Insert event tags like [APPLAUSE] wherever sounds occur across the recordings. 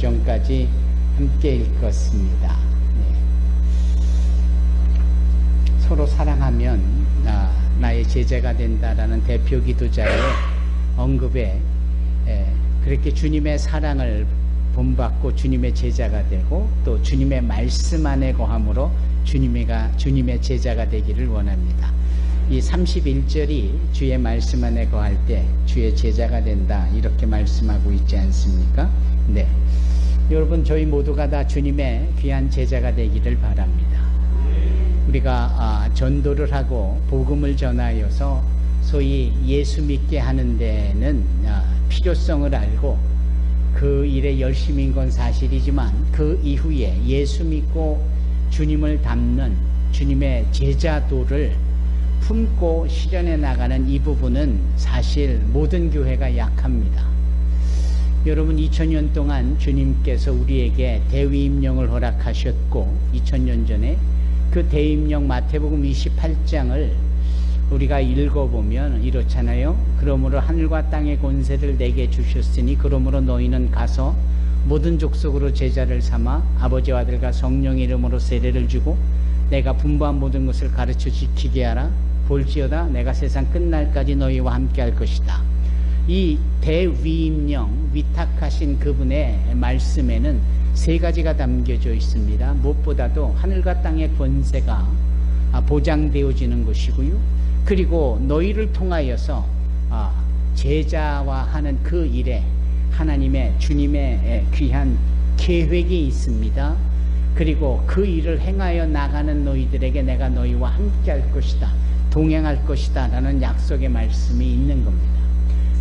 5절까지 함께 읽었습니다. 네. 서로 사랑하면 나, 나의 제자가 된다라는 대표 기도자의 언급에 에, 그렇게 주님의 사랑을 본받고 주님의 제자가 되고 또 주님의 말씀 안에 거함으로 주님의가 주님의 제자가 되기를 원합니다. 이 31절이 주의 말씀 안에 거할 때 주의 제자가 된다 이렇게 말씀하고 있지 않습니까? 네. 여러분 저희 모두가 다 주님의 귀한 제자가 되기를 바랍니다. 우리가 아, 전도를 하고 복음을 전하여서 소위 예수 믿게 하는 데는 아, 필요성을 알고 그 일에 열심인 건 사실이지만 그 이후에 예수 믿고 주님을 닮는 주님의 제자도를 품고 실현해 나가는 이 부분은 사실 모든 교회가 약합니다. 여러분 2000년 동안 주님께서 우리에게 대위임령을 허락하셨고 2000년 전에 그 대임령 마태복음 28장을 우리가 읽어보면 이렇잖아요. 그러므로 하늘과 땅의 권세를 내게 주셨으니 그러므로 너희는 가서 모든 족속으로 제자를 삼아 아버지와 아들과 성령 이름으로 세례를 주고 내가 분부한 모든 것을 가르쳐 지키게 하라. 볼지어다 내가 세상 끝날까지 너희와 함께 할 것이다. 이 대위임령 위탁하신 그분의 말씀에는 세 가지가 담겨져 있습니다. 무엇보다도 하늘과 땅의 권세가 보장되어지는 것이고요. 그리고 너희를 통하여서 제자와 하는 그 일에 하나님의 주님의 귀한 계획이 있습니다. 그리고 그 일을 행하여 나가는 너희들에게 내가 너희와 함께 할 것이다. 동행할 것이다. 라는 약속의 말씀이 있는 겁니다.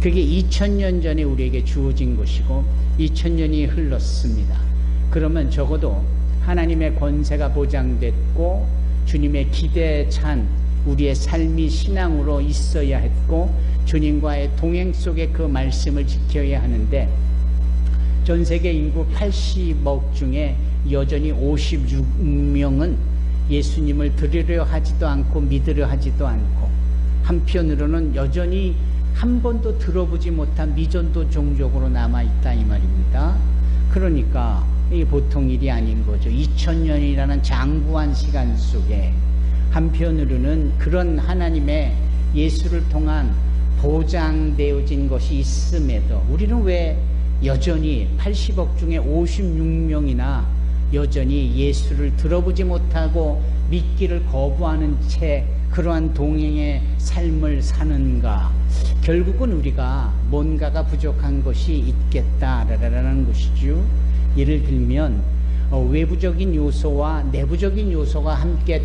그게 2000년 전에 우리에게 주어진 것이고 2000년이 흘렀습니다. 그러면 적어도 하나님의 권세가 보장됐고 주님의 기대에 찬 우리의 삶이 신앙으로 있어야 했고 주님과의 동행 속에 그 말씀을 지켜야 하는데 전 세계 인구 80억 중에 여전히 56명은 예수님을 들으려 하지도 않고 믿으려 하지도 않고 한편으로는 여전히 한 번도 들어보지 못한 미전도 종족으로 남아있다 이 말입니다. 그러니까 이 보통 일이 아닌 거죠. 2000년이라는 장구한 시간 속에 한편으로는 그런 하나님의 예수를 통한 보장되어진 것이 있음에도 우리는 왜 여전히 80억 중에 56명이나 여전히 예수를 들어보지 못하고 믿기를 거부하는 채 그러한 동행의 삶을 사는가? 결국은 우리가 뭔가가 부족한 것이 있겠다라는 것이죠. 예를 들면 어, 외부적인 요소와 내부적인 요소가 함께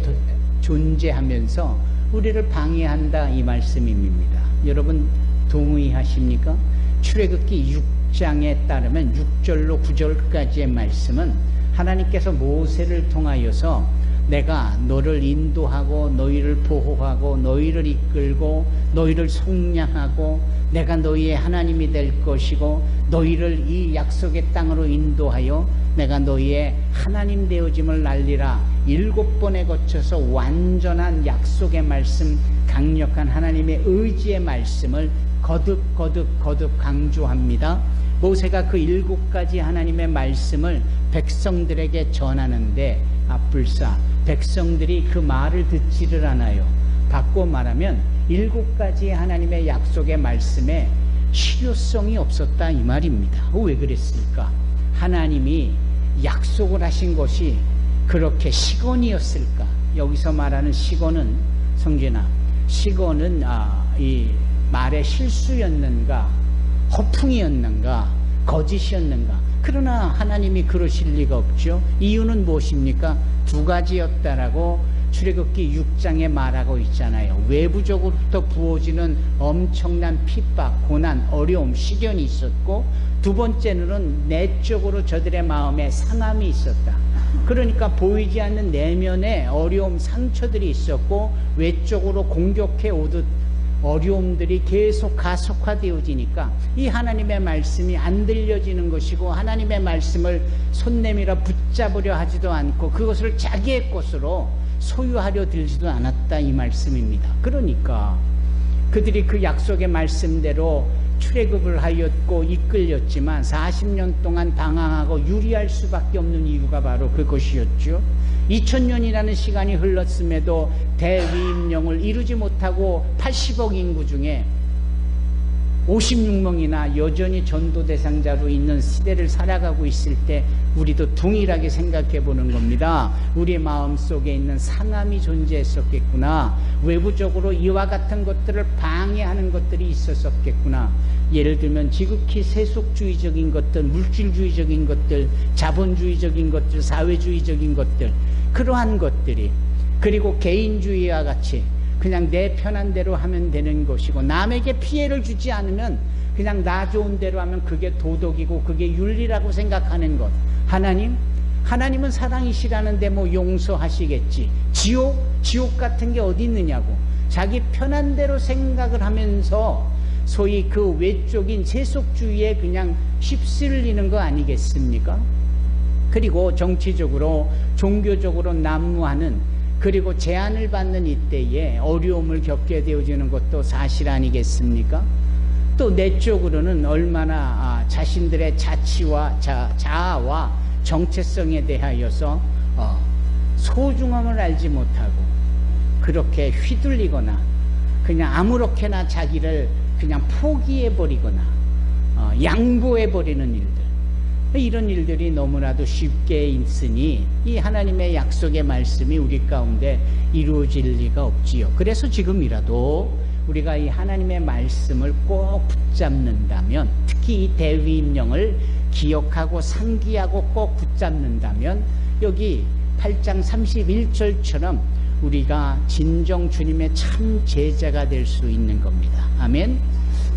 존재하면서 우리를 방해한다 이 말씀입니다. 여러분 동의하십니까? 출애굽기 6장에 따르면 6절로 9절까지의 말씀은 하나님께서 모세를 통하여서 내가 너를 인도하고 너희를 보호하고 너희를 이끌고 너희를 속량하고 내가 너희의 하나님이 될 것이고 너희를 이 약속의 땅으로 인도하여 내가 너희의 하나님 되어짐을 날리라 일곱 번에 거쳐서 완전한 약속의 말씀 강력한 하나님의 의지의 말씀을 거듭 거듭 거듭 강조합니다. 모세가 그 일곱 가지 하나님의 말씀을 백성들에게 전하는데 앞불사 백성들이 그 말을 듣지를 않아요. 바꿔 말하면 일곱 가지 하나님의 약속의 말씀에 실효성이 없었다 이 말입니다. 왜 그랬을까? 하나님이 약속을 하신 것이 그렇게 시건이었을까? 여기서 말하는 시건은 성진아, 시건은 아, 이 말의 실수였는가, 허풍이었는가, 거짓이었는가? 그러나 하나님이 그러실 리가 없죠. 이유는 무엇입니까? 두 가지였다라고 출애굽기 6장에 말하고 있잖아요. 외부적으로부터 부어지는 엄청난 핍박, 고난, 어려움, 시련이 있었고 두 번째는 내적으로 저들의 마음에 상함이 있었다. 그러니까 보이지 않는 내면에 어려움, 상처들이 있었고 외적으로 공격해 오듯 어려움들이 계속 가속화되어지니까 이 하나님의 말씀이 안 들려지는 것이고 하나님의 말씀을 손 내밀어 붙잡으려 하지도 않고 그것을 자기의 것으로 소유하려 들지도 않았다 이 말씀입니다. 그러니까 그들이 그 약속의 말씀대로 출애굽을 하였고 이끌렸지만 40년 동안 방황하고 유리할 수밖에 없는 이유가 바로 그것이었죠. 2000년이라는 시간이 흘렀음에도 대위임령을 이루지 못하고 80억 인구 중에 56명이나 여전히 전도 대상자로 있는 시대를 살아가고 있을 때 우리도 동일하게 생각해 보는 겁니다. 우리 마음 속에 있는 상함이 존재했었겠구나. 외부적으로 이와 같은 것들을 방해하는 것들이 있었었겠구나. 예를 들면 지극히 세속주의적인 것들, 물질주의적인 것들, 자본주의적인 것들, 사회주의적인 것들, 그러한 것들이 그리고 개인주의와 같이 그냥 내 편한 대로 하면 되는 것이고 남에게 피해를 주지 않으면 그냥 나 좋은 대로 하면 그게 도덕이고 그게 윤리라고 생각하는 것. 하나님, 하나님은 사랑이시라는데 뭐 용서하시겠지. 지옥, 지옥 같은 게 어디 있느냐고. 자기 편한 대로 생각을 하면서 소위 그 외적인 세속주의에 그냥 휩쓸리는 거 아니겠습니까? 그리고 정치적으로, 종교적으로 난무하는 그리고 제한을 받는 이때에 어려움을 겪게 되어지는 것도 사실 아니겠습니까? 또 내적으로는 얼마나 아, 자신들의 자치와 자, 자아와 정체성에 대하여서 어, 소중함을 알지 못하고 그렇게 휘둘리거나 그냥 아무렇게나 자기를 그냥 포기해 버리거나 어, 양보해 버리는 일들 이런 일들이 너무나도 쉽게 있으니 이 하나님의 약속의 말씀이 우리 가운데 이루어질 리가 없지요. 그래서 지금이라도 우리가 이 하나님의 말씀을 꼭 붙잡는다면 특히 이 대위임령을 기억하고 상기하고 꼭 붙잡는다면 여기 8장 31절처럼 우리가 진정 주님의 참 제자가 될 수 있는 겁니다. 아멘.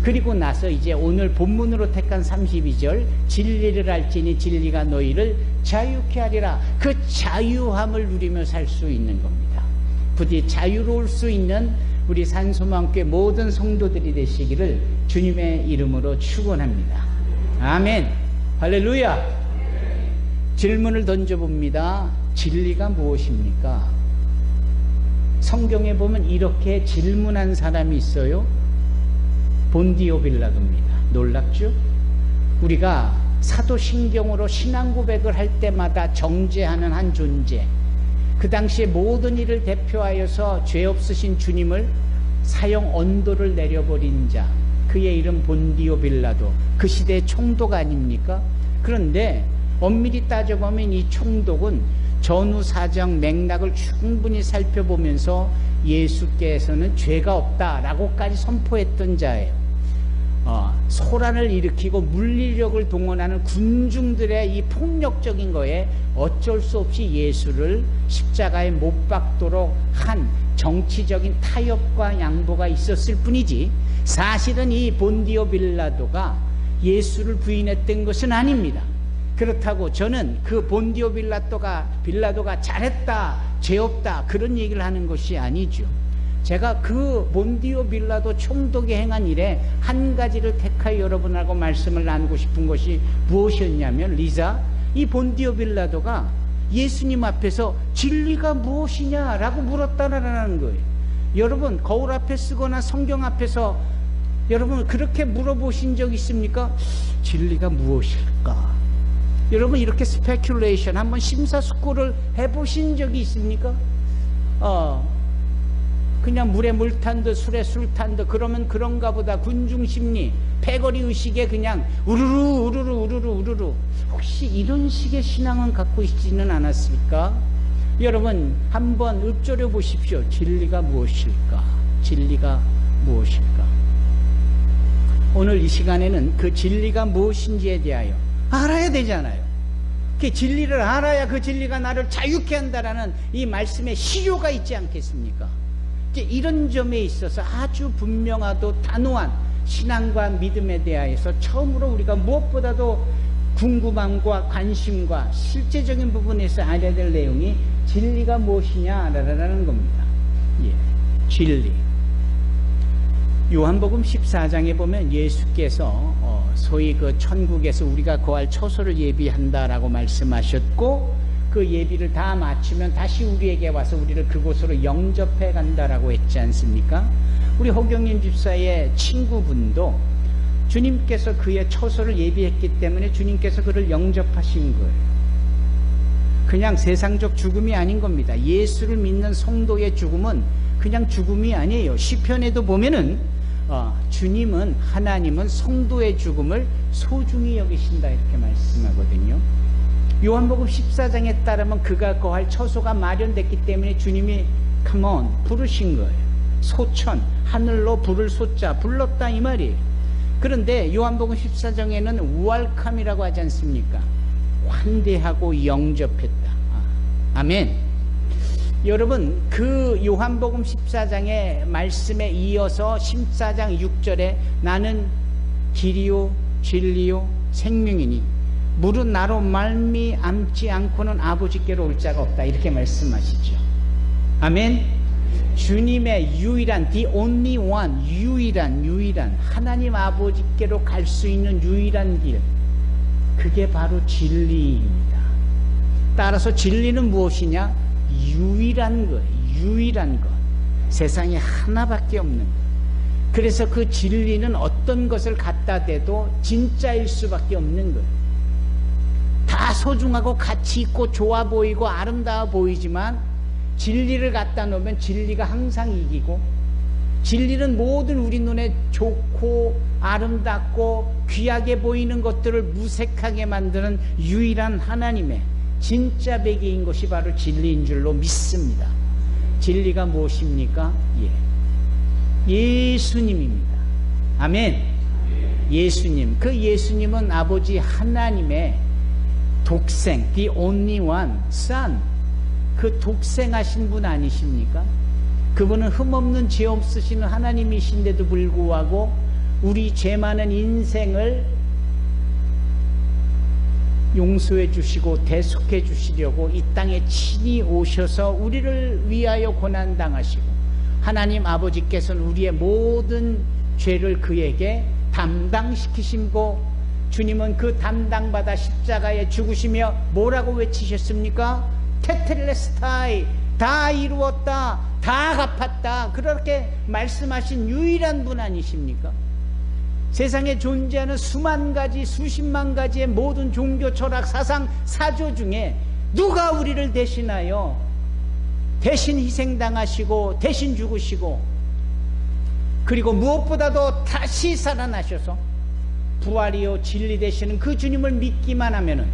그리고 나서 이제 오늘 본문으로 택한 32절 진리를 알지니 진리가 너희를 자유케 하리라 그 자유함을 누리며 살 수 있는 겁니다. 부디 자유로울 수 있는 우리 산소망교회 모든 성도들이 되시기를 주님의 이름으로 축원합니다. 아멘. 할렐루야. 질문을 던져봅니다. 진리가 무엇입니까? 성경에 보면 이렇게 질문한 사람이 있어요. 본디오 빌라도입니다. 놀랍죠? 우리가 사도신경으로 신앙 고백을 할 때마다 정죄하는 한 존재. 그 당시에 모든 일을 대표하여서 죄 없으신 주님을 사형 언도를 내려버린 자. 그의 이름 본디오 빌라도. 그 시대의 총독 아닙니까? 그런데 엄밀히 따져보면 이 총독은 전후 사정 맥락을 충분히 살펴보면서 예수께서는 죄가 없다라고까지 선포했던 자예요. 어, 소란을 일으키고 물리력을 동원하는 군중들의 이 폭력적인 거에 어쩔 수 없이 예수를 십자가에 못 박도록 한 정치적인 타협과 양보가 있었을 뿐이지 사실은 이 본디오 빌라도가 예수를 부인했던 것은 아닙니다. 그렇다고 저는 그 본디오 빌라도가 빌라도가 잘했다, 죄 없다 그런 얘기를 하는 것이 아니죠. 제가 그 본디오 빌라도 총독이 행한 일에 한 가지를 택하여 여러분하고 말씀을 나누고 싶은 것이 무엇이었냐면 리자 이 본디오 빌라도가 예수님 앞에서 진리가 무엇이냐라고 물었다라는 거예요. 여러분 거울 앞에 쓰거나 성경 앞에서 여러분 그렇게 물어보신 적 있습니까? 진리가 무엇일까? 여러분 이렇게 스페큘레이션 한번 심사숙고를 해보신 적이 있습니까? 어, 그냥 물에 물 탄 듯 술에 술 탄 듯 그러면 그런가 보다 군중심리 패거리 의식에 그냥 우르르 우르르 우르르 우르르 혹시 이런 식의 신앙은 갖고 있지는 않았습니까? 여러분 한번 읊조려 보십시오. 진리가 무엇일까? 진리가 무엇일까? 오늘 이 시간에는 그 진리가 무엇인지에 대하여 알아야 되잖아요. 그 진리를 알아야 그 진리가 나를 자유케 한다라는 이 말씀에 실효가 있지 않겠습니까? 이런 점에 있어서 아주 분명하고 단호한 신앙과 믿음에 대하여서 처음으로 우리가 무엇보다도 궁금함과 관심과 실제적인 부분에서 알아야 될 내용이 진리가 무엇이냐라는 겁니다. 예, 진리. 요한복음 14장에 보면 예수께서 어, 소위 그 천국에서 우리가 거할 처소를 예비한다라고 말씀하셨고 그 예비를 다 마치면 다시 우리에게 와서 우리를 그곳으로 영접해 간다라고 했지 않습니까? 우리 호경님 집사의 친구분도 주님께서 그의 처소를 예비했기 때문에 주님께서 그를 영접하신 거예요. 그냥 세상적 죽음이 아닌 겁니다. 예수를 믿는 성도의 죽음은 그냥 죽음이 아니에요. 시편에도 보면은 어, 주님은 하나님은 성도의 죽음을 소중히 여기신다 이렇게 말씀하거든요. 요한복음 14장에 따르면 그가 거할 처소가 마련됐기 때문에 주님이 컴온 부르신 거예요. 소천 하늘로 불을 솟자 불렀다 이 말이에요. 그런데 요한복음 14장에는 우알캄이라고 하지 않습니까? 환대하고 영접했다. 아, 아멘. 여러분 그 요한복음 14장의 말씀에 이어서 14장 6절에 나는 길이요 진리요 생명이니 물은 나로 말미암지 않고는 아버지께로 올 자가 없다 이렇게 말씀하시죠. 아멘. 주님의 유일한 the only one 유일한 유일한 하나님 아버지께로 갈 수 있는 유일한 길 그게 바로 진리입니다. 따라서 진리는 무엇이냐? 유일한 것, 유일한 것. 세상에 하나밖에 없는 것. 그래서 그 진리는 어떤 것을 갖다 대도 진짜일 수밖에 없는 거예요. 다 소중하고 가치 있고 좋아 보이고 아름다워 보이지만 진리를 갖다 놓으면 진리가 항상 이기고 진리는 모든 우리 눈에 좋고 아름답고 귀하게 보이는 것들을 무색하게 만드는 유일한 하나님의 진짜 베개인 것이 바로 진리인 줄로 믿습니다. 진리가 무엇입니까? 예. 예수님입니다. 아멘. 예수님. 그 예수님은 아버지 하나님의 독생, the only one, son. 그 독생하신 분 아니십니까? 그분은 흠없는 죄 없으시는 하나님이신데도 불구하고 우리 죄 많은 인생을 용서해 주시고 대속해 주시려고 이 땅에 친히 오셔서 우리를 위하여 고난 당하시고 하나님 아버지께서는 우리의 모든 죄를 그에게 담당시키시고 주님은 그 담당받아 십자가에 죽으시며 뭐라고 외치셨습니까? 테텔레스타이 다 이루었다 다 갚았다 그렇게 말씀하신 유일한 분 아니십니까? 세상에 존재하는 수만 가지, 수십만 가지의 모든 종교, 철학, 사상, 사조 중에 누가 우리를 대신하여 대신 희생당하시고 대신 죽으시고 그리고 무엇보다도 다시 살아나셔서 부활이요 진리 되시는 그 주님을 믿기만 하면은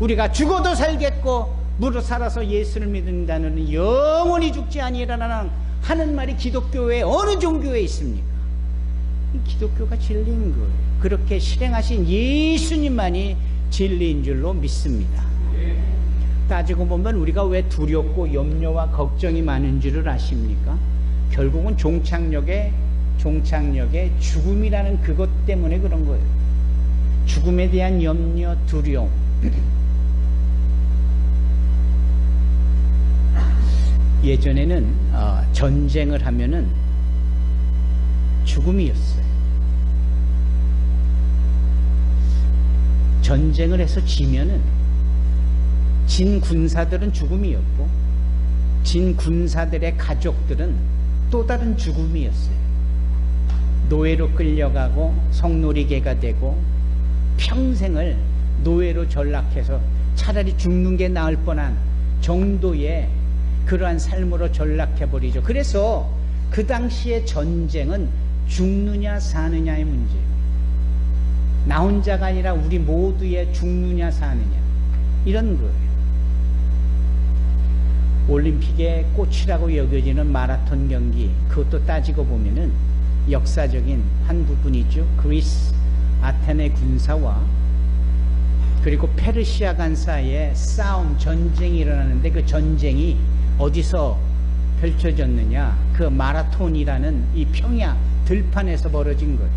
우리가 죽어도 살겠고 무릇 살아서 예수를 믿는다는 영원히 죽지 아니라는 하는 말이 기독교에 어느 종교에 있습니까? 기독교가 진리인 거예요. 그렇게 실행하신 예수님만이 진리인 줄로 믿습니다. 따지고 보면 우리가 왜 두렵고 염려와 걱정이 많은 줄을 아십니까? 결국은 종착역의 종착역의 죽음이라는 그것 때문에 그런 거예요. 죽음에 대한 염려, 두려움. [CLEARS THROAT] 예전에는 어, 전쟁을 하면은 죽음이었어요. 전쟁을 해서 지면은 진 군사들은 죽음이었고 진 군사들의 가족들은 또 다른 죽음이었어요. 노예로 끌려가고 성놀이개가 되고 평생을 노예로 전락해서 차라리 죽는 게 나을 뻔한 정도의 그러한 삶으로 전락해버리죠. 그래서 그 당시의 전쟁은 죽느냐 사느냐의 문제예요. 나 혼자가 아니라 우리 모두의 죽느냐 사느냐 이런 거예요. 올림픽의 꽃이라고 여겨지는 마라톤 경기 그것도 따지고 보면은 역사적인 한 부분이죠. 그리스 아테네 군사와 그리고 페르시아 간 사이에 싸움 전쟁이 일어나는데 그 전쟁이 어디서 펼쳐졌느냐 그 마라톤이라는 이 평야 들판에서 벌어진 거예요.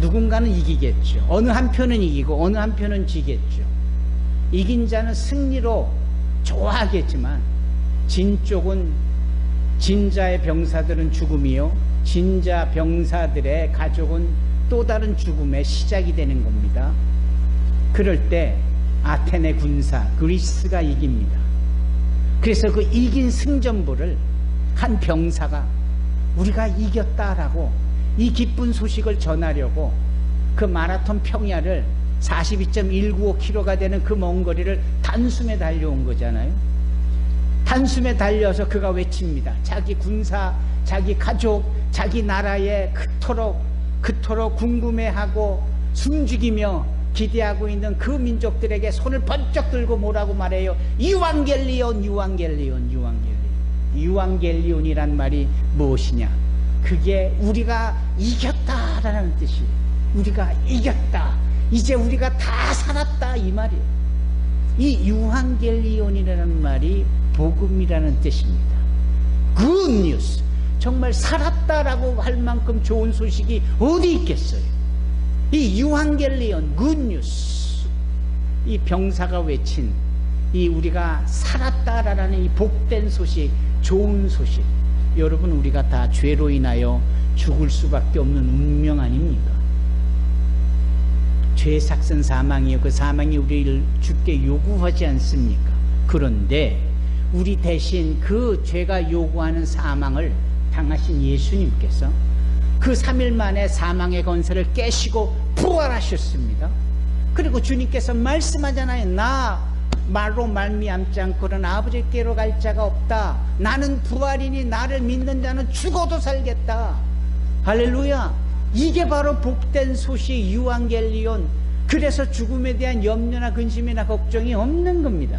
누군가는 이기겠죠. 어느 한편은 이기고 어느 한편은 지겠죠. 이긴 자는 승리로 좋아하겠지만 진 쪽은 진자의 병사들은 죽음이요. 진자 병사들의 가족은 또 다른 죽음의 시작이 되는 겁니다. 그럴 때 아테네 군사 그리스가 이깁니다. 그래서 그 이긴 승전부를 한 병사가 우리가 이겼다라고 이 기쁜 소식을 전하려고 그 마라톤 평야를 42.195km가 되는 그 먼 거리를 단숨에 달려온 거잖아요. 단숨에 달려서 그가 외칩니다. 자기 군사, 자기 가족, 자기 나라에 그토록 그토록 궁금해하고 숨죽이며 기대하고 있는 그 민족들에게 손을 번쩍 들고 뭐라고 말해요? 유앙겔리온, 유앙겔리온, 유앙겔리온. 유앙겔리온이란 말이 무엇이냐? 그게 우리가 이겼다라는 뜻이에요. 우리가 이겼다. 이제 우리가 다 살았다 이 말이에요. 이 유한겔리온이라는 말이 복음이라는 뜻입니다. 굿 뉴스. 정말 살았다라고 할 만큼 좋은 소식이 어디 있겠어요? 이 유한겔리온 굿 뉴스. 이 병사가 외친 이 우리가 살았다라는 이 복된 소식, 좋은 소식. 여러분 우리가 다 죄로 인하여 죽을 수밖에 없는 운명 아닙니까? 죄의 삭선 사망이요. 그 사망이 우리를 죽게 요구하지 않습니까? 그런데 우리 대신 그 죄가 요구하는 사망을 당하신 예수님께서 그 3일 만에 사망의 건설을 깨시고 부활하셨습니다. 그리고 주님께서 말씀하잖아요. 나 말로 말미암지 않고는 아버지께로 갈 자가 없다. 나는 부활이니 나를 믿는 자는 죽어도 살겠다. 할렐루야. 이게 바로 복된 소식 유앙겔리온. 그래서 죽음에 대한 염려나 근심이나 걱정이 없는 겁니다.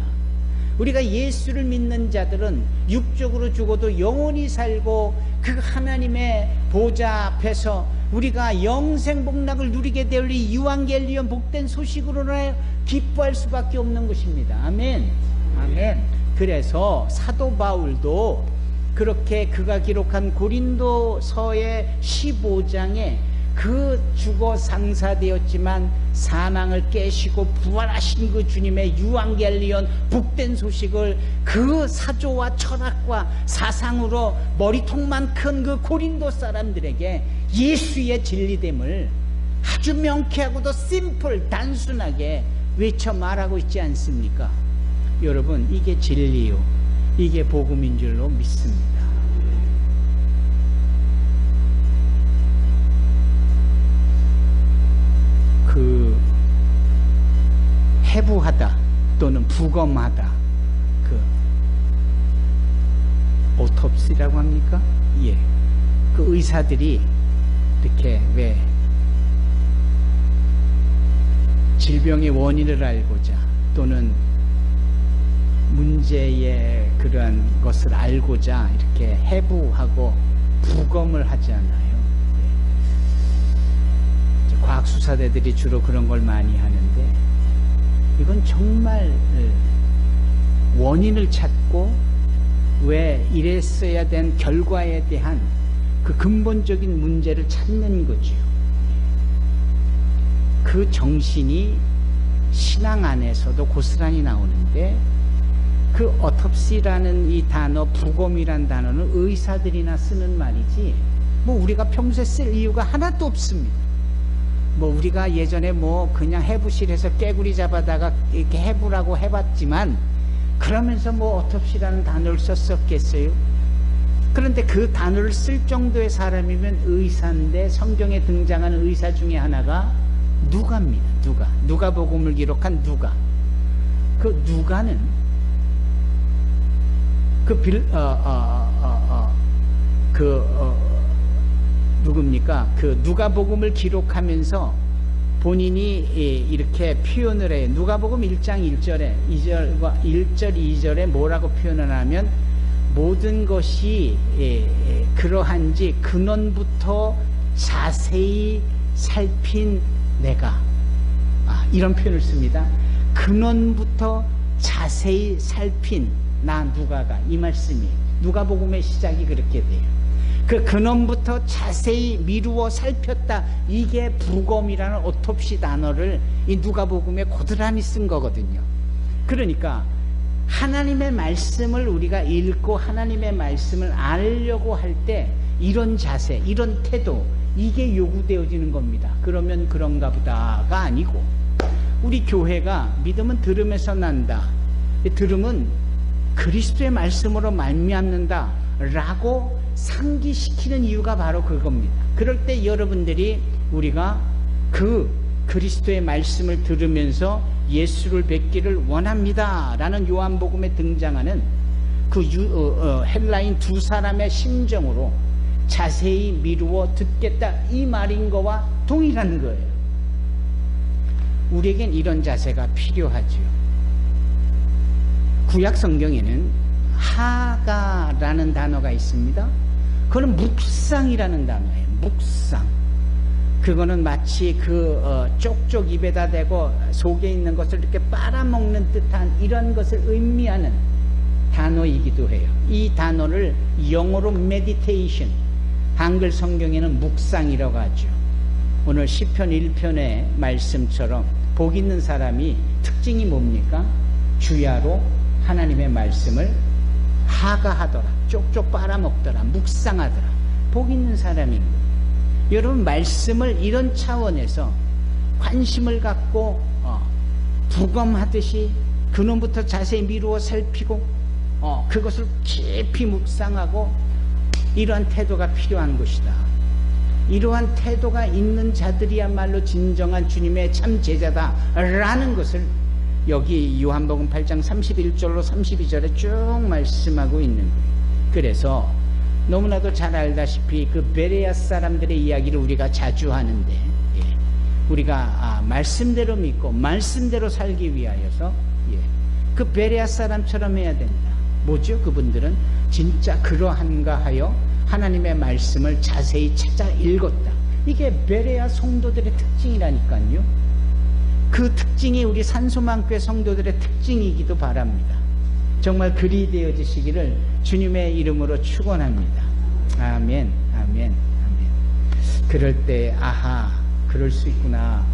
우리가 예수를 믿는 자들은 육적으로 죽어도 영원히 살고 그 하나님의 보좌 앞에서 우리가 영생 복락을 누리게 될 이 유앙겔리온 복된 소식으로나 기뻐할 수밖에 없는 것입니다. 아멘. 아멘. 그래서 사도 바울도 그렇게 그가 기록한 고린도서의 15장에 그 죽어 상사되었지만 사망을 깨시고 부활하신 그 주님의 유앙겔리온 복된 소식을 그 사조와 철학과 사상으로 머리통만 큰 그 고린도 사람들에게 예수의 진리됨을 아주 명쾌하고도 심플 단순하게 외쳐 말하고 있지 않습니까? 여러분 이게 진리요 이게 복음인 줄로 믿습니다. 해부하다 또는 부검하다 그 오톱시라고 합니까? 예. 그 의사들이 이렇게 왜 질병의 원인을 알고자 또는 문제의 그러한 것을 알고자 이렇게 해부하고 부검을 하잖아요. 예. 과학수사대들이 주로 그런 걸 많이 하는데 이건 정말 원인을 찾고 왜 이랬어야 된 결과에 대한 그 근본적인 문제를 찾는 거죠. 그 정신이 신앙 안에서도 고스란히 나오는데 그 어텁시라는 이 단어, 부검이란 단어는 의사들이나 쓰는 말이지 뭐 우리가 평소에 쓸 이유가 하나도 없습니다. 뭐 우리가 예전에 뭐 그냥 해부실에서 깨구리 잡아다가 이렇게 해부라고 해봤지만 그러면서 뭐 어텁시라는 단어를 썼었겠어요? 그런데 그 단어를 쓸 정도의 사람이면 의사인데 성경에 등장하는 의사 중에 하나가 누가입니다. 누가. 누가 복음을 기록한 누가. 그 누가는 그 빌, 어, 어, 어, 어, 그, 어, 누굽니까? 그 누가복음을 기록하면서 본인이 이렇게 표현을 해요. 누가복음 1장 1절에 2절과 1절 2절에 뭐라고 표현을 하면 모든 것이 그러한지 근원부터 자세히 살핀 내가 아, 이런 표현을 씁니다. 근원부터 자세히 살핀 나 누가가 이 말씀이 누가복음의 시작이 그렇게 돼요. 그 근원부터 자세히 미루어 살폈다. 이게 부검이라는 오톱시 단어를 이 누가복음에 고스란히 쓴 거거든요. 그러니까 하나님의 말씀을 우리가 읽고 하나님의 말씀을 알려고 할 때 이런 자세, 이런 태도, 이게 요구되어지는 겁니다. 그러면 그런가 보다가 아니고 우리 교회가 믿음은 들음에서 난다. 들음은 그리스도의 말씀으로 말미암는다. 라고 상기시키는 이유가 바로 그겁니다. 그럴 때 여러분들이 우리가 그 그리스도의 말씀을 들으면서 예수를 뵙기를 원합니다. 라는 요한복음에 등장하는 그 유, 어, 어, 헬라인 두 사람의 심정으로 자세히 미루어 듣겠다 이 말인 거와 동일한 거예요. 우리에겐 이런 자세가 필요하지요. 구약 성경에는 하가라는 단어가 있습니다. 그거는 묵상이라는 단어예요. 묵상. 그거는 마치 그 어, 쪽쪽 입에다 대고 속에 있는 것을 이렇게 빨아먹는 듯한 이런 것을 의미하는 단어이기도 해요. 이 단어를 영어로 meditation, 한글 성경에는 묵상이라고 하죠. 오늘 시편 1편의 말씀처럼 복 있는 사람이 특징이 뭡니까? 주야로 하나님의 말씀을 하가하더라. 쪽쪽 빨아먹더라. 묵상하더라. 복 있는 사람인 거. 여러분 말씀을 이런 차원에서 관심을 갖고 어, 부검하듯이 근원부터 자세히 미루어 살피고 어, 그것을 깊이 묵상하고 이러한 태도가 필요한 것이다. 이러한 태도가 있는 자들이야말로 진정한 주님의 참 제자다라는 것을 여기 요한복음 8장 31절로 32절에 쭉 말씀하고 있는 거예요. 그래서 너무나도 잘 알다시피 그 베레아 사람들의 이야기를 우리가 자주 하는데 예, 우리가 아, 말씀대로 믿고 말씀대로 살기 위하여서 예, 그 베레아 사람처럼 해야 된다. 뭐죠? 그분들은 진짜 그러한가 하여 하나님의 말씀을 자세히 찾아 읽었다. 이게 베레아 성도들의 특징이라니까요. 그 특징이 우리 산소망교회 성도들의 특징이기도 바랍니다. 정말 그리 되어지시기를 주님의 이름으로 축원합니다. 아멘, 아멘, 아멘. 그럴 때 아하, 그럴 수 있구나.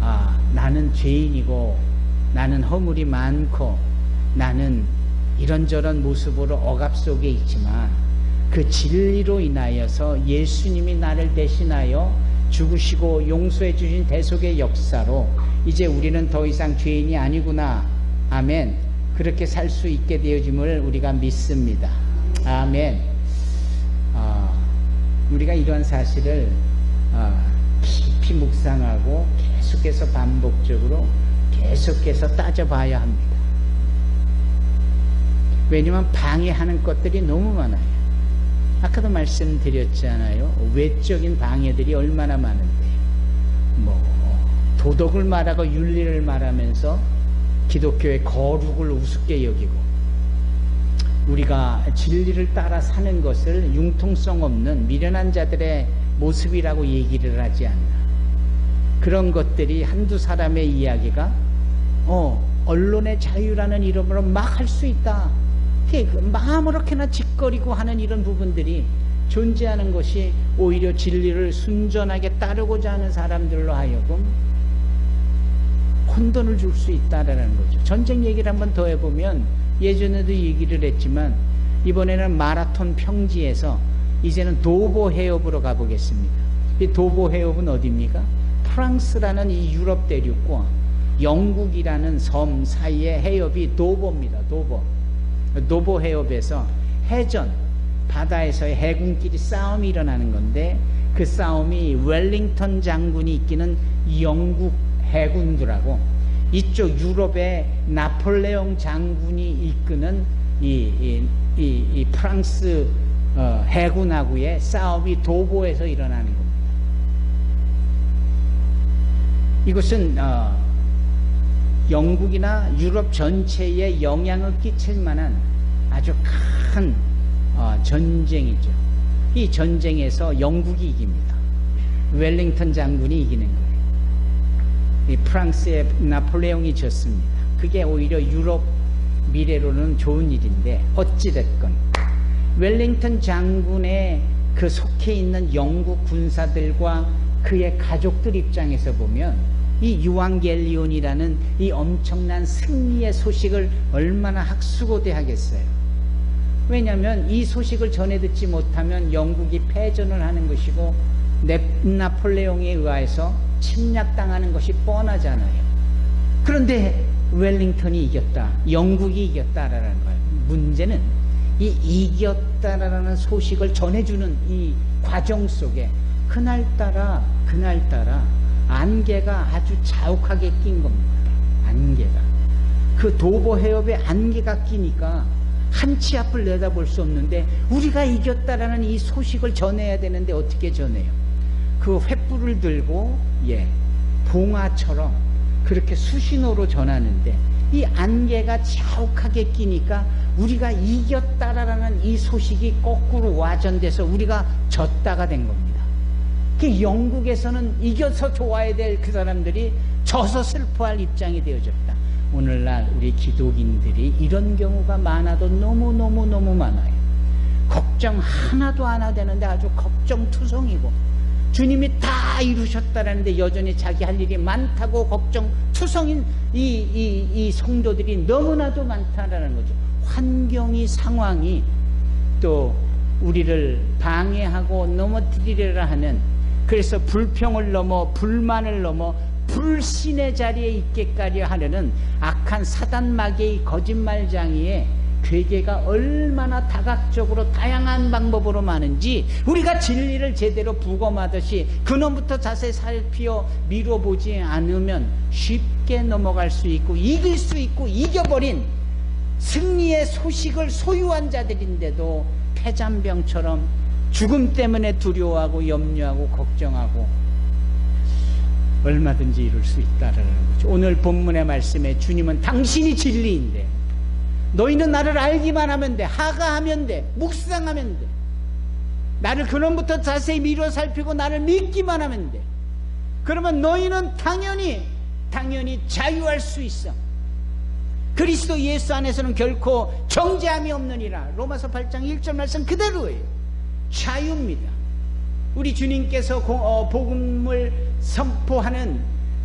아, 나는 죄인이고 나는 허물이 많고 나는 이런저런 모습으로 억압 속에 있지만 그 진리로 인하여서 예수님이 나를 대신하여 죽으시고 용서해 주신 대속의 역사로 이제 우리는 더 이상 죄인이 아니구나. 아멘. 그렇게 살 수 있게 되어짐을 우리가 믿습니다. 아멘. 아, 우리가 이러한 사실을 아, 깊이 묵상하고 계속해서 반복적으로 계속해서 따져봐야 합니다. 왜냐하면 방해하는 것들이 너무 많아요. 아까도 말씀드렸잖아요. 외적인 방해들이 얼마나 많은데, 뭐, 도덕을 말하고 윤리를 말하면서 기독교의 거룩을 우습게 여기고, 우리가 진리를 따라 사는 것을 융통성 없는 미련한 자들의 모습이라고 얘기를 하지 않나. 그런 것들이 한두 사람의 이야기가, 어, 언론의 자유라는 이름으로 막 할 수 있다. 마음으로게나 짓거리고 하는 이런 부분들이 존재하는 것이 오히려 진리를 순전하게 따르고자 하는 사람들로 하여금 혼돈을 줄 수 있다라는 거죠. 전쟁 얘기를 한번 더 해보면 예전에도 얘기를 했지만 이번에는 마라톤 평지에서 이제는 도보 해협으로 가보겠습니다. 이 도보 해협은 어디입니까? 프랑스라는 이 유럽 대륙과 영국이라는 섬 사이의 해협이 도보입니다. 도보. 노보 해협에서 해전 바다에서의 해군끼리 싸움이 일어나는 건데 그 싸움이 웰링턴 장군이 이끄는 영국 해군들하고 이쪽 유럽의 나폴레옹 장군이 이끄는 이, 이, 이, 이 프랑스 어, 해군하고의 싸움이 도보에서 일어나는 겁니다. 이것은 어, 영국이나 유럽 전체에 영향을 끼칠 만한 아주 큰 어, 전쟁이죠. 이 전쟁에서 영국이 이깁니다. 웰링턴 장군이 이기는 거예요. 이 프랑스의 나폴레옹이 졌습니다. 그게 오히려 유럽 미래로는 좋은 일인데 어찌됐건 웰링턴 장군의 그 속해 있는 영국 군사들과 그의 가족들 입장에서 보면 이 유앙겔리온이라는 이 엄청난 승리의 소식을 얼마나 학수고대하겠어요. 왜냐하면 이 소식을 전해 듣지 못하면 영국이 패전을 하는 것이고 나폴레옹에 의해서 침략당하는 것이 뻔하잖아요. 그런데 웰링턴이 이겼다. 영국이 이겼다라는 거예요. 문제는 이 이겼다라는 소식을 전해주는 이 과정 속에 그날따라 그날따라 안개가 아주 자욱하게 낀 겁니다. 안개가 그 도보 해협에 안개가 끼니까 한 치 앞을 내다볼 수 없는데 우리가 이겼다라는 이 소식을 전해야 되는데 어떻게 전해요? 그 횃불을 들고 예 봉화처럼 그렇게 수신호로 전하는데 이 안개가 자욱하게 끼니까 우리가 이겼다라는 이 소식이 거꾸로 와전돼서 우리가 졌다가 된 겁니다. 그 영국에서는 이겨서 좋아야 될 그 사람들이 져서 슬퍼할 입장이 되어졌다. 오늘날 우리 기독인들이 이런 경우가 많아도 너무너무너무 많아요. 걱정 하나도 안 하되는데 아주 걱정투성이고 주님이 다 이루셨다라는데 여전히 자기 할 일이 많다고 걱정 투성인 이, 이, 이 성도들이 너무나도 많다라는 거죠. 환경이 상황이 또 우리를 방해하고 넘어뜨리려라 하는 그래서 불평을 넘어 불만을 넘어 불신의 자리에 있게까지 하려는 악한 사단 마귀의 거짓말장이에 괴계가 얼마나 다각적으로 다양한 방법으로 많은지 우리가 진리를 제대로 부검하듯이 근원부터 자세히 살피어 미뤄보지 않으면 쉽게 넘어갈 수 있고 이길 수 있고 이겨버린 승리의 소식을 소유한 자들인데도 폐잔병처럼 죽음 때문에 두려워하고 염려하고 걱정하고 얼마든지 이룰 수 있다라는 거죠. 오늘 본문의 말씀에 주님은 당신이 진리인데 너희는 나를 알기만 하면 돼. 하가하면 돼. 묵상하면 돼. 나를 근원부터 자세히 미뤄 살피고 나를 믿기만 하면 돼. 그러면 너희는 당연히 당연히 자유할 수 있어. 그리스도 예수 안에서는 결코 정죄함이 없느니라. 로마서 8장 1절 말씀 그대로예요. 자유입니다. 우리 주님께서 고- 어, 복음을 선포하는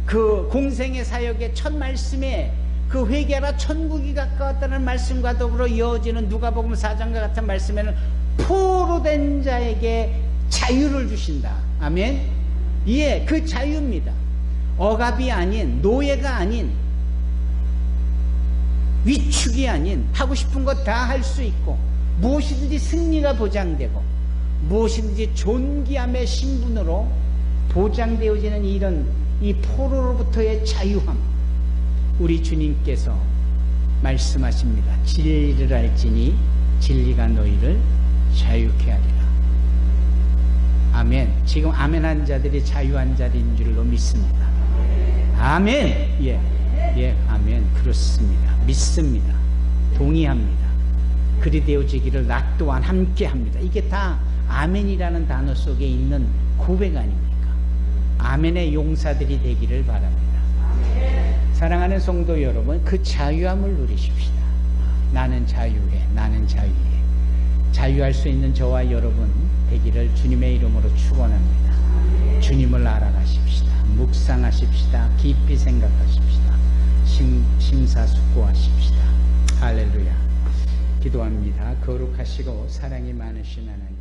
그 공생의 사역의 첫 말씀에 그 회개하라 천국이 가까웠다는 말씀과 더불어 이어지는 누가복음 4장과 같은 말씀에는 포로 된 자에게 자유를 주신다. 아멘. 예, 그 자유입니다. 억압이 아닌 노예가 아닌 위축이 아닌 하고 싶은 것 다 할 수 있고 무엇이든지 승리가 보장되고 무엇이든지 존귀함의 신분으로 보장되어지는 이런 이 포로로부터의 자유함 우리 주님께서 말씀하십니다. 진리를 알지니 진리가 너희를 자유케 하리라. 아멘. 지금 아멘한 자들이 자유한 자들인 줄로 믿습니다. 아멘. 예. 예, 아멘. 그렇습니다. 믿습니다. 동의합니다. 그리 되어지기를 나 또한 함께 합니다. 이게 다 아멘이라는 단어 속에 있는 고백 아닙니까? 아멘의 용사들이 되기를 바랍니다. 사랑하는 성도 여러분, 그 자유함을 누리십시다. 나는 자유해, 나는 자유해. 자유할 수 있는 저와 여러분 되기를 주님의 이름으로 축원합니다. 주님을 알아가십시다. 묵상하십시다. 깊이 생각하십시다. 심, 심사숙고하십시다. 할렐루야. 기도합니다. 거룩하시고 사랑이 많으신 하나님.